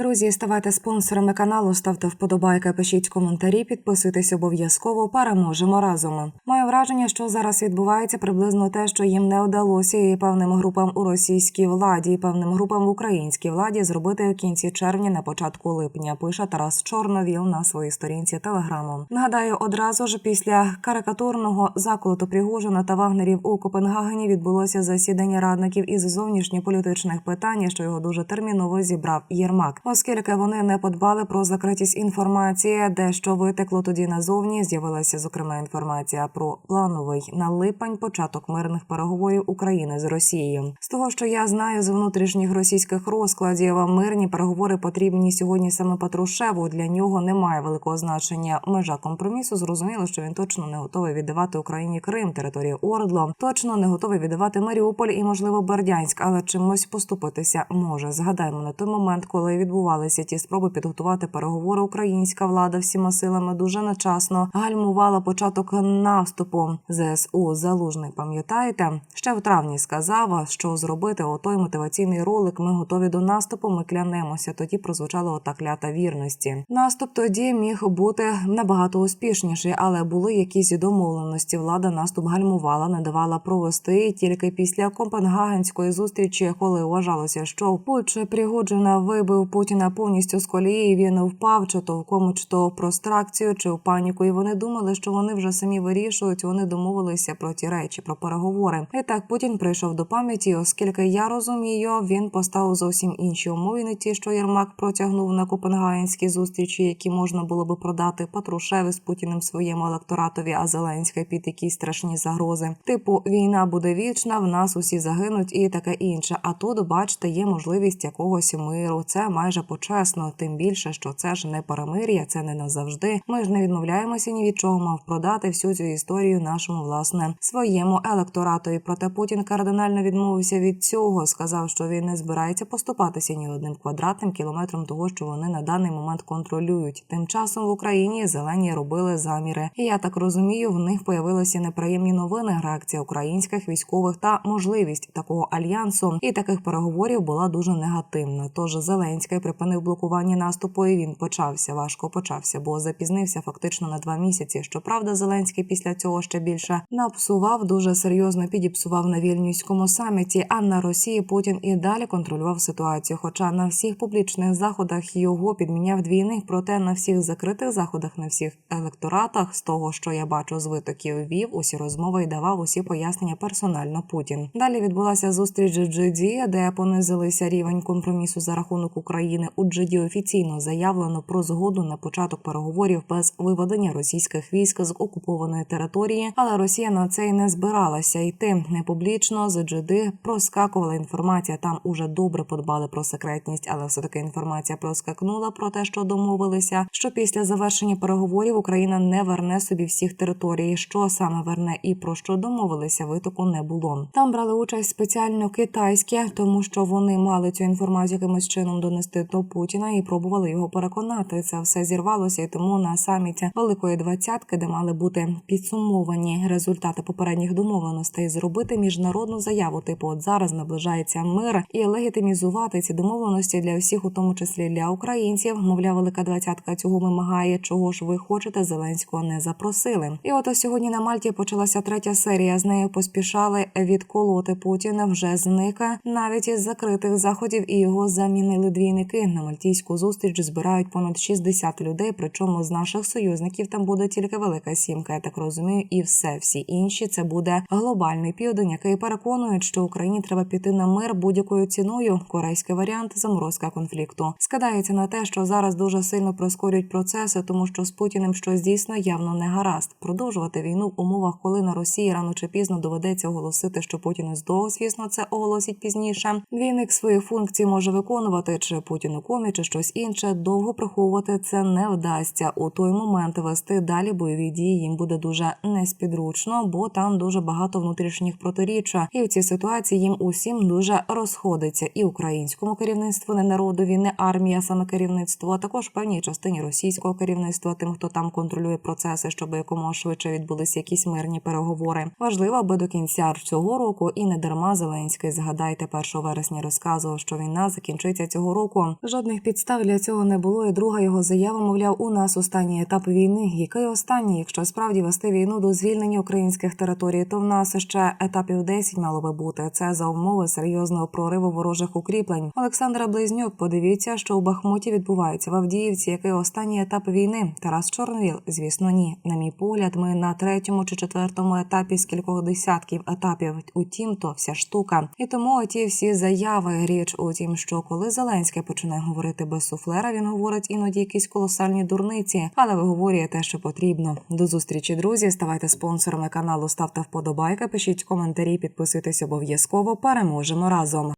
Друзі, ставайте спонсорами каналу, ставте вподобайки, пишіть коментарі, підписуйтесь обов'язково. Переможемо разом. Маю враження, що зараз відбувається приблизно те, що їм не вдалося, і певним групам у російській владі, і певним групам в українській владі зробити в кінці червня на початку липня. Пише Тарас Чорновіл на своїй сторінці телеграму. Нагадаю, одразу ж після карикатурного заколоту Пригожина та Вагнерів у Копенгагені відбулося засідання радників із зовнішньополітичних питань, що його дуже терміново зібрав Єрмак оскільки вони не подбали про закритість інформації, де що витекло тоді назовні. З'явилася зокрема інформація про плановий на липень початок мирних переговорів України з Росією. З того, що я знаю з внутрішніх російських розкладів, мирні переговори потрібні сьогодні саме Патрушеву. Для нього немає великого значення межа компромісу. Зрозуміло, що він точно не готовий віддавати Україні Крим, територію Ордло, точно не готовий віддавати Маріуполь і, можливо, Бердянськ, але чимось поступитися може. Згадаємо на той момент, коли відбувалися ті спроби підготувати переговори. Українська влада всіма силами дуже начасно гальмувала початок наступу ЗСУ. Залужний пам'ятаєте, ще в травні сказав, що зробити отой мотиваційний ролик. Ми готові до наступу. Ми клянемося. Тоді прозвучала ота клята вірності. Наступ тоді міг бути набагато успішніший, але були якісь домовленості. Влада наступ гальмувала, не давала провести тільки після Копенгагенської зустрічі, коли вважалося, що Путч Пригоджина вибив Путіна повністю з колії. Він впав чи то в кому, чи то в простракцію, чи в паніку. І вони думали, що вони вже самі вирішують. Вони домовилися про ті речі, про переговори. І так Путін прийшов до пам'яті, оскільки я розумію, він поставив зовсім інші умови, не ті, що Єрмак протягнув на Копенгагенські зустрічі, які можна було би продати Патрушеві з Путіним своєму електоратові, а Зеленська під якісь страшні загрози. Типу, війна буде вічна, в нас усі загинуть і таке інше. А тут, бачите, є можливість якогось миру. Це майже почесно, тим більше, що це ж не перемир'я, це не назавжди. Ми ж не відмовляємося ні від чого мав продати всю цю історію нашому власне своєму електоратові. Проте Путін кардинально відмовився від цього. Сказав, що він не збирається поступатися ні одним квадратним кілометром того, що вони на даний момент контролюють. Тим часом в Україні зелені робили заміри. І я так розумію, в них появилися неприємні новини. Реакція українських військових та можливість такого альянсу і таких переговорів була дуже негативна. Тож Зеленський припинив блокування наступу. і Він почався важко почався, бо запізнився фактично на два місяці. Щоправда, Зеленський після цього ще більше напсував, дуже серйозно підіпсував на вільнюському саміті. А на Росії Путін і далі контролював ситуацію. Хоча на всіх публічних заходах його підміняв двійник, проте на всіх закритих заходах, на всіх електоратах, з того, що я бачу з витоків, вів усі розмови і давав усі пояснення персонально Путін. Далі відбулася зустріч в де понизилися рівень компромісу за рахунок України. У Джиді офіційно заявлено про згоду на початок переговорів без виведення російських військ з окупованої території, але Росія на це й не збиралася йти не публічно. З Джиди проскакувала інформація. Там уже добре подбали про секретність, але все таки інформація проскакнула про те, що домовилися. Що після завершення переговорів Україна не верне собі всіх територій. Що саме верне і про що домовилися, витоку не було. Там брали участь спеціально китайські, тому що вони мали цю інформацію якимось чином донести до Путіна і пробували його переконати. Це все зірвалося, і тому на саміті Великої двадцятки, де мали бути підсумовані результати попередніх домовленостей, зробити міжнародну заяву. Типу, от зараз наближається мир і легітимізувати ці домовленості для всіх, у тому числі для українців. Мовляв, велика двадцятка цього вимагає. Чого ж ви хочете? Зеленського не запросили. І от сьогодні на Мальті почалася третя серія. З нею поспішали відколоти Путіна. Вже зника навіть із закритих заходів і його замінили двійники. На мальтійську зустріч збирають понад 60 людей. Причому з наших союзників там буде тільки велика сімка. Я так розумію, і все всі інші це буде глобальний південь, який переконують, що Україні треба піти на мир будь-якою ціною. Корейський варіант заморозка конфлікту скидається на те, що зараз дуже сильно прискорюють процеси, тому що з Путіним щось дійсно явно не гаразд. Продовжувати війну в умовах, коли на Росії рано чи пізно доведеться оголосити, що Путін здох, звісно, це оголосить пізніше. Двійник свої функції може виконувати, чи Путін у комі, чи щось інше. Довго приховувати це не вдасться. У той момент вести далі бойові дії їм буде дуже неспідручно, бо там дуже багато внутрішніх протиріччя. І в цій ситуації їм усім дуже розходиться і українському керівництву, не народові, не армія, саме керівництво, а також певній частині російського керівництва, тим, хто там контролює процеси, щоб якомога швидше відбулися якісь мирні переговори. Важливо, аби до кінця цього року і не дарма Зеленський згадайте 1 вересня розказував, що війна закінчиться цього року. Жодних підстав для цього не було. І друга його заява, мовляв, у нас останній етап війни. Який останній, якщо справді вести війну до звільнення українських територій, то в нас ще етапів 10 мало би бути. Це за умови серйозного прориву ворожих укріплень. Олександра Близнюк, подивіться, що у Бахмуті відбувається в Авдіївці. Який останній етап війни? Тарас Чорновіл, звісно, ні. На мій погляд, ми на третьому чи четвертому етапі з кількох десятків етапів. Утім, то вся штука. І тому ті всі заяви. Річ у тім, що коли Зеленський починає говорити без суфлера, він говорить іноді якісь колосальні дурниці, але виговорює те, що потрібно. До зустрічі, друзі. Ставайте спонсорами каналу, ставте вподобайка, пишіть коментарі, підписуйтесь обов'язково. Переможемо разом.